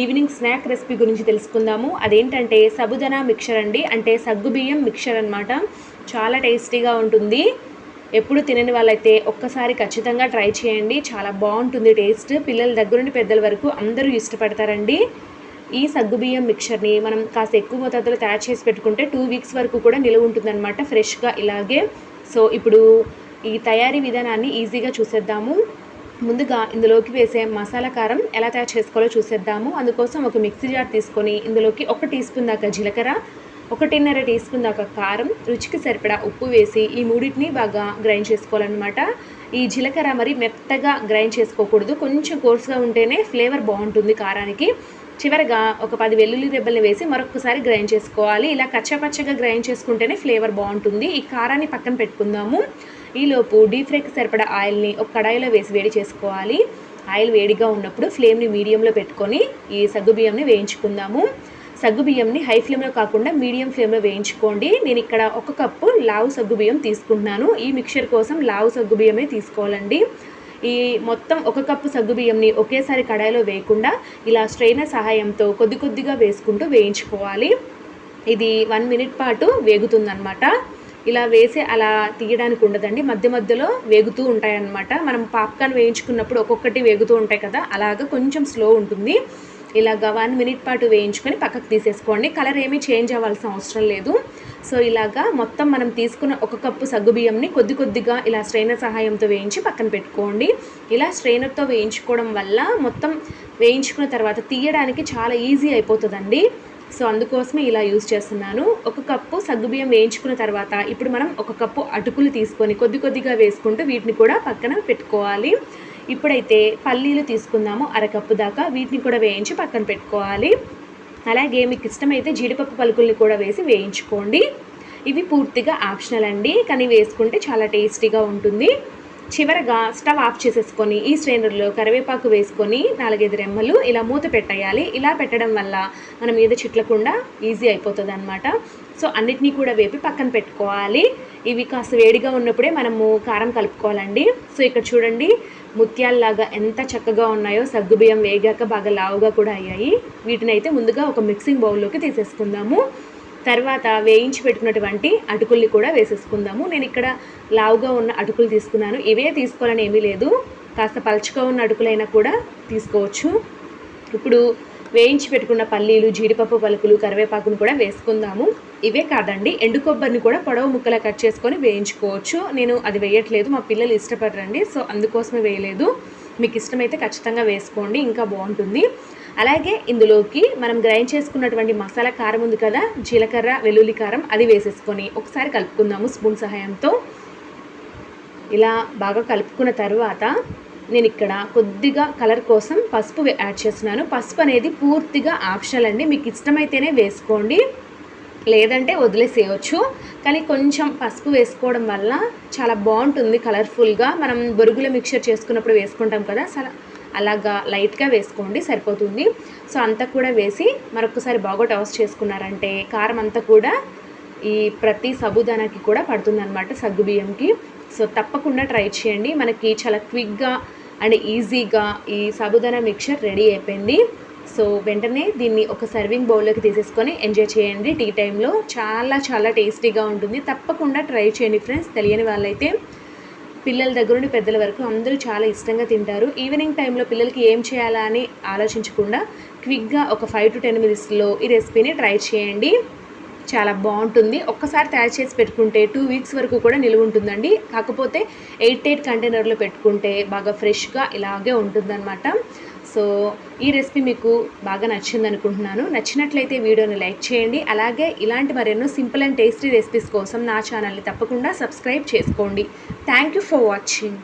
Evening snack recipe గురించి తెలుసుకుందాము. అదేంటంటే సబుదనా మిక్చర్ అండి. అంటే సగ్గుబియ్యం మిక్చర్ అనమాట చాలా టేస్టీగా ఉంటుంది. ఎప్పుడు తినని వాళ్ళైతే ఒక్కసారి ఖచ్చితంగా ట్రై చేయండి. చాలా బాగుంటుంది టేస్ట్. పిల్లల దగ్గర నుండి పెద్దల వరకు అందరూ ఇష్టపడతారండి. ఈ సగ్గుబియ్యం మిక్చర్ని మనం కాస్త ఎక్కువ మోతాదులో తయారు చేసి పెట్టుకుంటే టూ వీక్స్ వరకు కూడా నిలువ ఉంటుందన్నమాట ఫ్రెష్గా ఇలాగే. సో ఇప్పుడు ఈ తయారీ విధానాన్ని ఈజీగా చూసేద్దాము. ముందుగా ఇందులోకి వేసే మసాలా కారం ఎలా తయారు చేసుకోవాలో చూసేద్దాము. అందుకోసం ఒక మిక్సీ జార్ తీసుకొని ఇందులోకి ఒక టీ స్పూన్ దాకా జీలకర్ర ఒకటిన్నర టీ స్పూన్ దాకా కారం రుచికి సరిపడా ఉప్పు వేసి ఈ మూడింటిని బాగా గ్రైండ్ చేసుకోవాలన్నమాట. ఈ జీలకర్ర మరి మెత్తగా గ్రైండ్ చేసుకోకూడదు. కొంచెం కోర్సుగా ఉంటేనే ఫ్లేవర్ బాగుంటుంది కారానికి. చివరగా ఒక పది వెల్లుల్లి రెబ్బల్ని వేసి మరొకసారి గ్రైండ్ చేసుకోవాలి. ఇలా కచ్చపచ్చగా గ్రైండ్ చేసుకుంటేనే ఫ్లేవర్ బాగుంటుంది. ఈ కారాన్ని పక్కన పెట్టుకుందాము. ఈలోపు డీప్ ఫ్రైకి సరిపడా ఆయిల్ని ఒక కడాయిలో వేసి వేడి చేసుకోవాలి. ఆయిల్ వేడిగా ఉన్నప్పుడు ఫ్లేమ్ని మీడియంలో పెట్టుకొని ఈ సగ్గుబియ్యంని వేయించుకుందాము. సగ్గుబియ్యంని హై ఫ్లేమ్లో కాకుండా మీడియం ఫ్లేమ్లో వేయించుకోండి. నేను ఇక్కడ ఒక కప్పు లావు సగ్గుబియ్యం తీసుకుంటున్నాను. ఈ మిక్చర్ కోసం లావు సగ్గుబియ్యమే తీసుకోవాలండి. ఈ మొత్తం ఒక కప్పు సగ్గుబియ్యంని ఒకేసారి కడాయిలో వేయకుండా ఇలా స్ట్రైనర్ సహాయంతో కొద్ది కొద్దిగా వేసుకుంటూ వేయించుకోవాలి. ఇది వన్ మినిట్ పాటు వేగుతుందన్నమాట. ఇలా వేసి అలా తీయడానికి ఉండదండి. మధ్య మధ్యలో వేగుతూ ఉంటాయన్నమాట. మనం పాప్కార్న్ వేయించుకున్నప్పుడు ఒక్కొక్కటి వేగుతూ ఉంటాయి కదా అలాగ కొంచెం స్లో ఉంటుంది. ఇలాగ వన్ మినిట్ పాటు వేయించుకొని పక్కకు తీసేసుకోండి. కలర్ ఏమీ చేంజ్ అవ్వాల్సిన అవసరం లేదు. సో ఇలాగా మొత్తం మనం తీసుకున్న ఒక కప్పు సగ్గుబియ్యంని కొద్ది కొద్దిగా ఇలా స్ట్రైనర్ సహాయంతో వేయించి పక్కన పెట్టుకోండి. ఇలా స్ట్రైనర్తో వేయించుకోవడం వల్ల మొత్తం వేయించుకున్న తర్వాత తీయడానికి చాలా ఈజీ అయిపోతుందండి. సో అందుకోసమే ఇలా యూజ్ చేస్తున్నాను. ఒక కప్పు సగ్గుబియ్యం వేయించుకున్న తర్వాత ఇప్పుడు మనం ఒక కప్పు అటుకులు తీసుకొని కొద్ది కొద్దిగా వేసుకుంటూ వీటిని కూడా పక్కన పెట్టుకోవాలి. ఇప్పుడైతే పల్లీలు తీసుకుందాము అరకప్పు దాకా. వీటిని కూడా వేయించి పక్కన పెట్టుకోవాలి. అలాగే మీకు ఇష్టమైతే జీడిపప్పు పలుకుల్ని కూడా వేసి వేయించుకోండి. ఇవి పూర్తిగా ఆప్షనల్ అండి. కానీ వేసుకుంటే చాలా టేస్టీగా ఉంటుంది. చివరగా స్టవ్ ఆఫ్ చేసేసుకొని ఈ స్ట్రైనర్లో కరివేపాకు వేసుకొని నాలుగైదు రెమ్మలు ఇలా మూత పెట్టేయాలి. ఇలా పెట్టడం వల్ల మనం ఏదో చిట్లకుండా ఈజీ అయిపోతుంది అనమాట సో అన్నిటినీ కూడా వేపి పక్కన పెట్టుకోవాలి. ఇవి కాస్త వేడిగా ఉన్నప్పుడే మనము కారం కలుపుకోవాలండి. సో ఇక్కడ చూడండి ముత్యాల్లాగా ఎంత చక్కగా ఉన్నాయో సగ్గుబియ్యం వేగాక బాగా లావుగా కూడా అయ్యాయి. వీటిని అయితే ముందుగా ఒక మిక్సింగ్ బౌల్లోకి తీసేసుకుందాము. తర్వాత వేయించి పెట్టుకున్నటువంటి అటుకుల్ని కూడా వేసేసుకుందాము. నేను ఇక్కడ లావుగా ఉన్న అటుకులు తీసుకున్నాను. ఇవే తీసుకోవాలని ఏమీ లేదు. కాస్త పలుచగా ఉన్న అటుకులైనా కూడా తీసుకోవచ్చు. ఇప్పుడు వేయించి పెట్టుకున్న పల్లీలు జీడిపప్పు పలుకులు కరివేపాకును కూడా వేసుకుందాము. ఇవే కాదండి ఎండు కొబ్బరిని కూడా పొడవు ముక్కలా కట్ చేసుకొని వేయించుకోవచ్చు. నేను అది వేయట్లేదు మా పిల్లలు ఇష్టపడరండి సో అందుకోసమే వేయలేదు. మీకు ఇష్టమైతే ఖచ్చితంగా వేసుకోండి ఇంకా బాగుంటుంది. అలాగే ఇందులోకి మనం గ్రైండ్ చేసుకున్నటువంటి మసాలా కారం ఉంది కదా జీలకర్ర వెల్లుల్లి కారం అది వేసేసుకొని ఒకసారి కలుపుకుందాము స్పూన్ సహాయంతో. ఇలా బాగా కలుపుకున్న తర్వాత నేను ఇక్కడ కొద్దిగా కలర్ కోసం పసుపు యాడ్ చేస్తున్నాను. పసుపు అనేది పూర్తిగా ఆప్షనల్ అండి. మీకు ఇష్టమైతేనే వేసుకోండి. లేదంటే వదిలేసేయచ్చు. కానీ కొంచెం పసుపు వేసుకోవడం వల్ల చాలా బాగుంటుంది కలర్ఫుల్గా. మనం బొరుగుల మిక్చర్ చేసుకున్నప్పుడు వేసుకుంటాం కదా చాలా అలాగా లైట్గా వేసుకోండి సరిపోతుంది. సో అంతా కూడా వేసి మరొకసారి బాగా టాస్ చేసుకున్నారంటే కారం అంతా కూడా ఈ ప్రతి సబుదానాకి కూడా పడుతుందన్నమాట సగ్గుబియ్యంకి. సో తప్పకుండా ట్రై చేయండి. మనకి చాలా క్విక్గా అండ్ ఈజీగా ఈ సాబుదానా మిక్చర్ రెడీ అయిపోయింది. సో వెంటనే దీన్ని ఒక సర్వింగ్ బౌల్లోకి తీసేసుకొని ఎంజాయ్ చేయండి. టీ టైంలో చాలా చాలా టేస్టీగా ఉంటుంది. తప్పకుండా ట్రై చేయండి ఫ్రెండ్స్. తెలియని వాళ్ళైతే పిల్లల దగ్గర నుండి పెద్దల వరకు అందరూ చాలా ఇష్టంగా తింటారు. ఈవినింగ్ టైంలో పిల్లలకి ఏం చేయాలా అని ఆలోచించకుండా క్విక్గా ఒక ఫైవ్ టు టెన్ మినిట్స్లో ఈ రెసిపీని ట్రై చేయండి. చాలా బాగుంటుంది. ఒక్కసారి తయారు చేసి పెట్టుకుంటే టూ వీక్స్ వరకు కూడా నిలువ ఉంటుందండి. కాకపోతే ఎయిట్ ఎయిట్ కంటైనర్లో పెట్టుకుంటే బాగా ఫ్రెష్గా ఇలాగే ఉంటుందన్నమాట. సో ఈ రెసిపీ మీకు బాగా నచ్చింది అనుకుంటున్నాను నచ్చినట్లయితే వీడియోని లైక్ చేయండి. అలాగే ఇలాంటి మరెన్నో సింపుల్ అండ్ టేస్టీ రెసిపీస్ కోసం నా ఛానల్ని తప్పకుండా సబ్స్క్రైబ్ చేసుకోండి. Thank you for watching